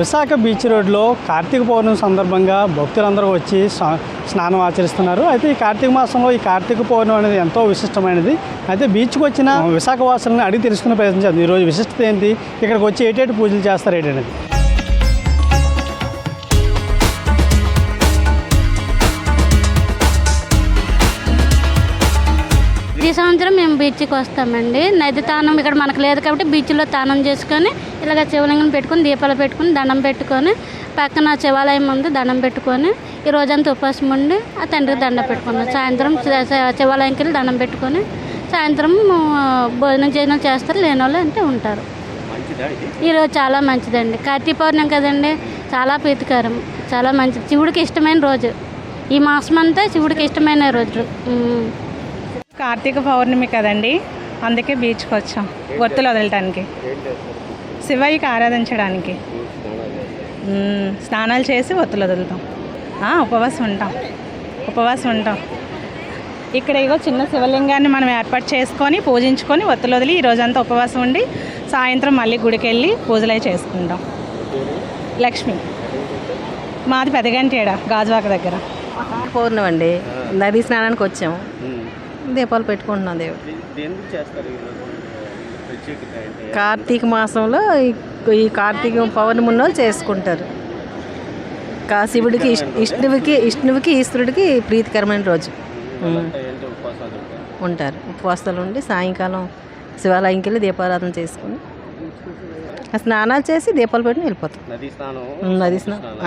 Visakha beach రోడ్లో కార్తీక పౌర్ణమి సందర్భంగా భక్తులందరూ వచ్చి స్నానం ఆచరిస్తున్నారు. అయితే ఈ కార్తీక మాసంలో ఈ కార్తీక పౌర్ణమి అనేది ఎంతో విశిష్టమైనది. అయితే బీచ్కి వచ్చిన విశాఖ వాసులను అడిగి తెలుసుకునే ప్రయత్నం చేద్దాం. ఈరోజు విశిష్టత ఏంటి? ఇక్కడికి వచ్చి ఏటేటి పూజలు చేస్తారు? ఏంటనేది ఈ సంవత్సరం మేము బీచ్కి వస్తామండి. నది తానం ఇక్కడ మనకు లేదు కాబట్టి బీచ్లో తానం చేసుకొని ఇలాగ శివలింగం పెట్టుకొని దీపాలు పెట్టుకొని దండం పెట్టుకొని పక్కన శివాలయం ముందు దండం పెట్టుకొని ఈ రోజంతా ఉపవాసం ఉండి ఆ తండ్రికి దండం పెట్టుకున్నాం. సాయంత్రం శివాలయంకి వెళ్ళి దండం పెట్టుకొని సాయంత్రం భోజనం చేయడం చేస్తారు లేని వాళ్ళు అంటే ఉంటారు. ఈరోజు చాలా మంచిదండి. కార్తీక పౌర్ణమి కదండి చాలా ప్రీతికరం చాలా మంచిది. శివుడికి ఇష్టమైన రోజు. ఈ మాసం అంతా శివుడికి ఇష్టమైన రోజు. కార్తీక పౌర్ణమి కదండి. అందుకే బీచ్కి వచ్చాం. ఒత్తులు వదలటానికి. శివయ్యకి ఆరాధించడానికి. స్నానాలు చేసి ఒత్తులు వదులుతాం. ఆ, ఉపవాసం ఉంటాం. ఉపవాసం ఉంటాం. ఇక్కడ ఇగో చిన్న శివలింగాన్ని మనం ఏర్పాటు చేసుకొని పూజించుకొని ఒత్తులు వదిలి ఈ రోజంతా ఉపవాసం ఉండి సాయంత్రం మళ్ళీ గుడికి వెళ్ళి పూజలు అవి చేసుకుంటాం. లక్ష్మి. మాది పెదగంటేడ గాజువాక దగ్గర. పౌర్ణమి అండి. నదీ స్నానానికి వచ్చాము దీపాలు పెట్టుకుంటున్నాం దేవుడు. కార్తీక మాసంలో ఈ- కార్తీక పౌర్ణమి ఉన్న వాళ్ళు చేసుకుంటారు. కా శివుడికి ఇష్- విష్ణువుకి విష్ణువుకి ఈశ్వరుడికి ప్రీతికరమైన రోజు. ఉంటారు. ఉపవాసాలు ఉండి సాయంకాలం శివాలయంకి వెళ్ళి దీపారాధన చేసుకుని స్నానాలు చేసి దీపాలు పెట్టి వెళ్ళిపోతాం. నదీ స్నానం.